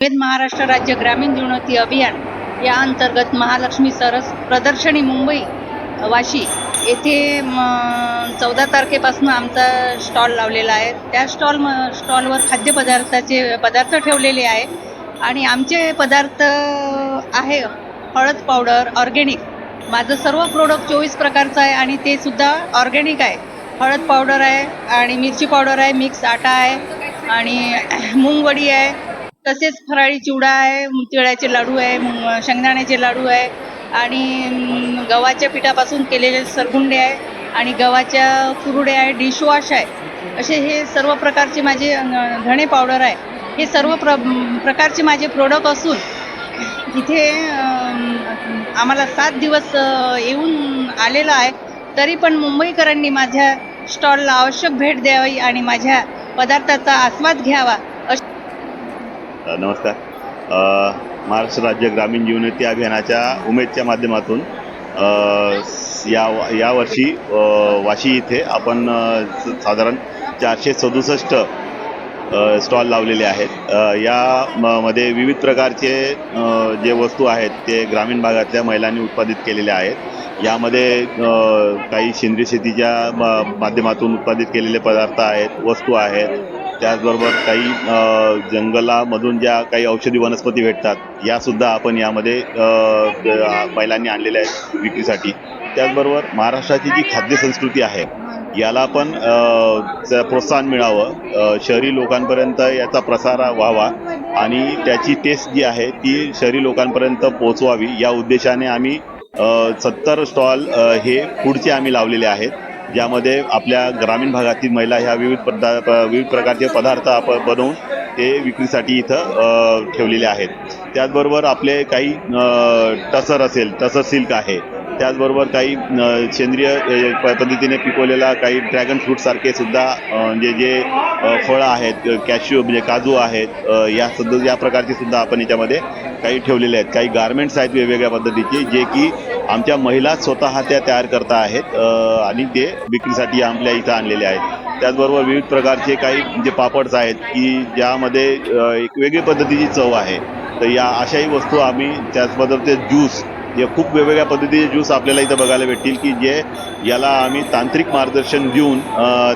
वेद महाराष्ट्र राज्य ग्रामीण जीवनोती अभियान या अंतर्गत महालक्ष्मी सरस प्रदर्शनी मुंबई वाशी येथे चौदा तारखेपासून आमचा स्टॉल लावलेला आहे. त्या स्टॉल म स्टॉलवर खाद्यपदार्थाचे पदार्थ ठेवलेले आहे आणि आमचे पदार्थ आहे हळद पावडर ऑर्गेनिक. माझं सर्व प्रोडक्ट चोवीस प्रकारचं आहे आणि ते सुद्धा ऑर्गॅनिक आहे. हळद पावडर आहे आणि मिरची पावडर आहे मिक्स आटा आहे आणि मूंगवडी आहे. तसेच फराळी चिवडा आहे तिळाचे लाडू आहे शेंगदाण्याचे लाडू आहे आणि गव्हाच्या पिठापासून केलेले सरगुंडे आहे आणि गव्हाच्या कुरुडे आहे डिशवॉश आहे. असे हे सर्व प्रकारचे माझे धणे पावडर आहे. हे सर्व प्र प्रकारचे माझे प्रोडक्ट असून इथे आम्हाला सात दिवस येऊन आलेलं आहे. तरी पण मुंबईकरांनी माझ्या स्टॉलला आवश्यक भेट द्यावी आणि माझ्या पदार्थाचा आस्वाद घ्यावा. नमस्कार. महाराष्ट्र राज्य ग्रामीण जीवनोन्नती अभियानाच्या उमेदच्या माध्यमातून या यावर्षी वाशी इथे आपण स- साधारण चारशे सदुसष्ट स्टॉल लावलेले आहेत. या म- मध्ये विविध प्रकारचे जे वस्तू आहेत ते ग्रामीण भागातल्या महिलांनी उत्पादित केलेले आहेत. यामध्ये काही सेंद्रिय शेतीच्या माध्यमातून उत्पादित केलेले पदार्थ आहेत वस्तू आहेत त्याचबरोबर काही जंगलामधून ज्या काही औषधी वनस्पती भेटतात यासुद्धा आपण यामध्ये बैलांनी आणलेल्या आहेत विक्रीसाठी. त्याचबरोबर महाराष्ट्राची जी खाद्य संस्कृती आहे याला पण प्रोत्साहन मिळावं. शहरी लोकांपर्यंत याचा प्रसार व्हावा आणि त्याची टेस्ट जी आहे ती शहरी लोकांपर्यंत पोहोचवावी. या उद्देशाने आम्ही सत्तर स्टॉल हे पुढचे आम्ही लावलेले आहेत. ज्यामध्ये आपल्या ग्रामीण भागातील महिला ह्या विविध पदा प- विविध प्रकारचे पदार्थ आपण बनवून ते विक्रीसाठी इथं ठेवलेले आहेत. त्याचबरोबर आपले काही टसर असेल टसर सिल्क आहे. त्याचबरोबर काही सेंद्रिय प- पद्धतीने पिकवलेला काही ड्रॅगन फ्रूटसारखे सुद्धा जे म्हणजे जे फळं आहेत कॅश्यू म्हणजे काजू आहेत या सुद्धा या प्रकारचे सुद्धा आपण याच्यामध्ये काही ठेवलेले आहेत. काही गारमेंट्स आहेत वेगवेगळ्या पद्धतीचे जे की आमच्या महिला स्वतः त्या तयार करता आहेत आणि ते विक्रीसाठी आपल्या इथं आणलेले आहेत. त्याचबरोबर विविध प्रकारचे काही जे पापड्स आहेत की ज्यामध्ये एक वेगळी पद्धतीची चव आहे. तर या अशाही वस्तू आम्ही त्याचबरोबर ते ज्यूस जे खूप वेगवेगळ्या पद्धतीचे ज्यूस आपल्याला इथं बघायला भेटतील की जे याला आम्ही तांत्रिक मार्गदर्शन देऊन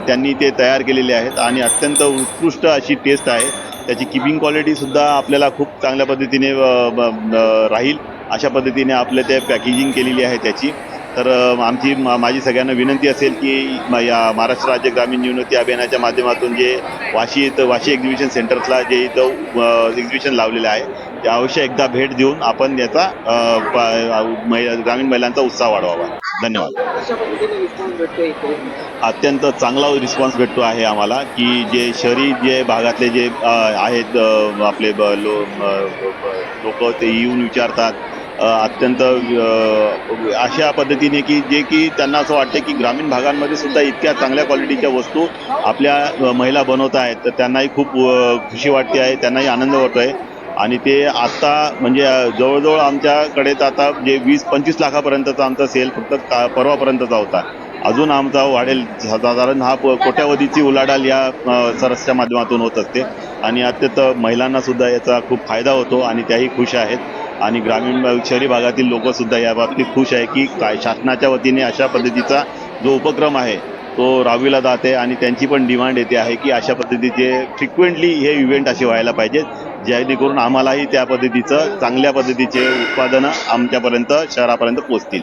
त्यांनी ते तयार केलेले आहेत आणि अत्यंत उत्कृष्ट अशी टेस्ट आहे. त्याची किपिंग क्वालिटीसुद्धा आपल्याला खूप चांगल्या पद्धतीने ब- राहील. अशा पद्धतीने आपल्या ते पॅकेजिंग केलेली आहे त्याची. तर आमची मा- माझी सगळ्यांना विनंती असेल की म- या महाराष्ट्र राज्य ग्रामीण निवृत्ती अभियानाच्या माध्यमातून जे वाशी इथं वाशी एक्झिबिशन सेंटरला जे इथं एक्झिबिशन लावलेलं आहे ते अवश्य एकदा भेट देऊन आपण याचा प- मै- ग्रामीण महिलांचा उत्साह वाढवावा. धन्यवाद. अत्यंत चांगला रिस्पॉन्स भेटतो आहे आम्हाला की जे शहरी जे भागातले जे आहेत आपले ब- लो लोक ते येऊन विचारतात अत्यंत अशा पद्धतीने की जे की त्यांना असं वाटतं की ग्रामीण भागांमध्ये सुद्धा इतक्या चांगल्या क्वालिटीच्या वस्तू आपल्या महिला बनवत आहेत. तर त्यांनाही खूप खुशी वाटते आहे त्यांनाही आनंद होतो आहे आणि ते आत्ता म्हणजे जवळजवळ आमच्याकडे तर आता जे वीस पंचवीस लाखापर्यंतचा आमचा सेल फक्त का परवापर्यंतचा होता. अजून आमचा वाढेल. साधारण हा प- कोट्यावधीची उलाढाल या सरसच्या माध्यमातून होत असते. आणि अत्यंत महिलांनासुद्धा याचा खूप फायदा होतो आणि त्याही खुश आहेत. आणि ग्रामीण शहरी भागातील लोक सुद्धा या बाबतीत खुश आहे की काय शासनाच्या वतीने अशा पद्धतीचा जो उपक्रम आहे तो राबविला जाते आणि त्यांची पण डिमांड येते आहे की अशा पद्धतीचे फ्रिक्वेंटली हे इव्हेंट असे व्हायला पाहिजेत जेणेकरून आम्हालाही त्या पद्धतीचं चांगल्या पद्धतीचे उत्पादनं आमच्यापर्यंत शहरापर्यंत पोचतील.